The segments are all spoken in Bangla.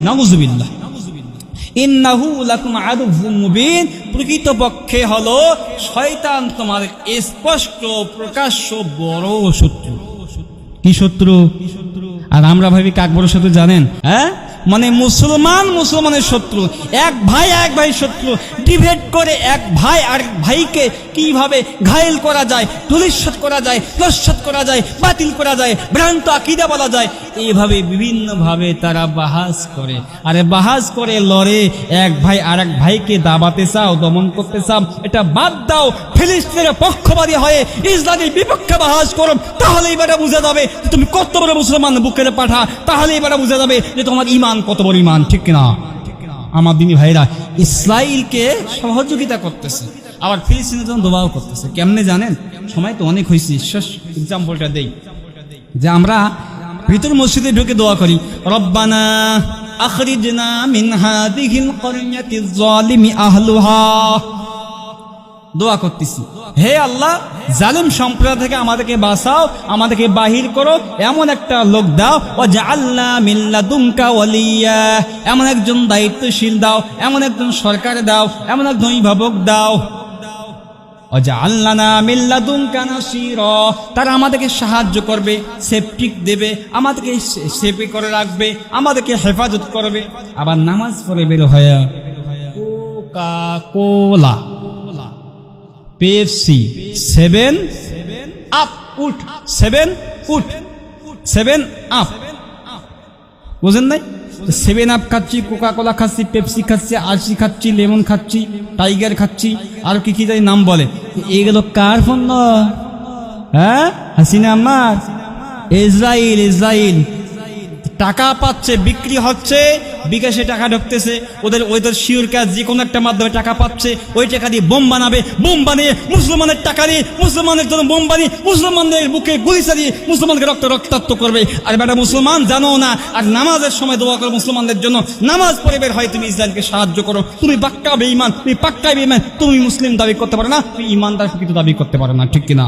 নাউজুবিল্লাহ। ইন্নাহু লাকুম আদুভুম মুবিন। প্রকৃতপক্ষে হলো শয়তান তোমার স্পষ্ট প্রকাশ্য বড় শত্রু। কি শত্রু? আর আমরা ভাবি কাক বড় শত্রু জানেন হ্যাঁ? মানে মুসলমান মুসলমানের শত্রু। এক ভাই এক ভাই শত্রু। ডিবেট করে এক ভাই আর ভাইকে কীভাবে ঘায়েল করা যায় তুলিশ্বত করা যায় নস্বত করা যায়, বাতিল করা যায়, ভ্রান্ত আকিদা বলা যায়, এইভাবে বিভিন্নভাবে তারা বাহাস করে। আরে বাহাস করে লড়ে, এক ভাই আর এক ভাইকে দাবাতে চাও, দমন করতে চাও, এটা বাদ দাও, ফিলিস্তিনের পক্ষবাদী হয়ে ইসলামের বিপক্ষে বাহাস করো তাহলে এবারে বুঝে যাবে তুমি কত বড় মুসলমান বুকের পাঠা তাহলে এবারে বুঝে যাবে যে তোমার ইমান কত বড় ইমান, ঠিক কিনা? আমার দিনী ভাইরা ইসরায়েলকে সহযোগিতা করতেছে, আবার ফিলিস্তিনের জন্য দোবাও করতেছে। কেমনে জানেন? সময় তো অনেক হয়েছে শেষ এক্সাম্পলটা দেই। যে আমরা ভিতর মসজিদে ঢুকে দোয়া করি, রব্বানা আখরিজনা মিন হাদিহিল করিয়াতিজ জালিমি আহলুহা। দোয়া করতেছি। হে আল্লাহ, জালিম সম্প্রদায় থেকে আমাদেরকে বাঁচাও, আমাদেরকে বাহির করো। এমন একটা লোক দাও ও আল্লাহ মিল্লা দুমকা ওয়ালিয়া। এমন একজন দায়িত্বশীল দাও, এমন একজন সরকার দাও, এমন একজন অভিভাবক দাও। তারা আমাদেরকে সাহায্য করবে সেফটিক দেবে, আমাদেরকে সেফে করে রাখবে, আমাদেরকে হেফাজত করবে। আবার নামাজ পড়ে বের হয়ে Coca Cola Pepsi seven up উঠ। সেভেন উঠ। সেভেন আপ বুঝেন নাই? সেভেন আপ খাচ্ছি কোকা কোলা খাচ্ছি পেপসি খাচ্ছি আরসি খাচ্ছি, লেমন খাচ্ছি টাইগার খাচ্ছি, আর কি কি জানি নাম বলে। এগুলো কার ফোন হ্যাঁ? হাসিনা আমার। ইসরায়েল ইসরায়েল টাকা পাচ্ছে, বিক্রি হচ্ছে বিকাশে টাকা ঢুকতেছে, ওদের ওদের শিওর কাজ যে কোনো একটা মাধ্যমে টাকা পাচ্ছে, ওই টাকা দিয়ে বোম বানাবে, বোম বানিয়ে মুসলমানের টাকা দিয়ে মুসলমানের জন্য বোম বানিয়ে মুসলমানদের বুকে গুলি চালিয়ে মুসলমানকে রক্ত, রক্তাক্ত করবে। আর বেটা, মুসলমান জানো না, আর নামাজের সময় দোয়া করো মুসলমানদের জন্য। নামাজ পড়ে বের হয়, তুমি ইসরায়েলকে সাহায্য করো। তুমি পাক্কা বেঈমান, তুমি পাক্কা বেঈমান, তুমি মুসলিম দাবি করতে পারো না, তুমি ইমানদার প্রকৃত দাবি করতে পারো না, ঠিক কিনা?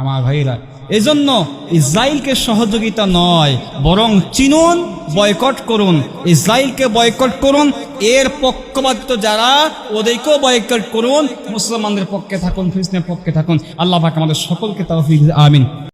আমার ভাইরা এজন্য ইসরায়েলকে সহযোগিতা নয়, বরং চিনুন, বয়কট করুন। ইসরায়েলকে বয়কট করুন, এর পক্ষপাত যারা, ওদেরকেও বয়কট করুন। মুসলমানদের পক্ষে থাকুন, ফিলিস্তিনের পক্ষে থাকুন। আল্লাহ আমাদের সকলকে তাও। আমিন।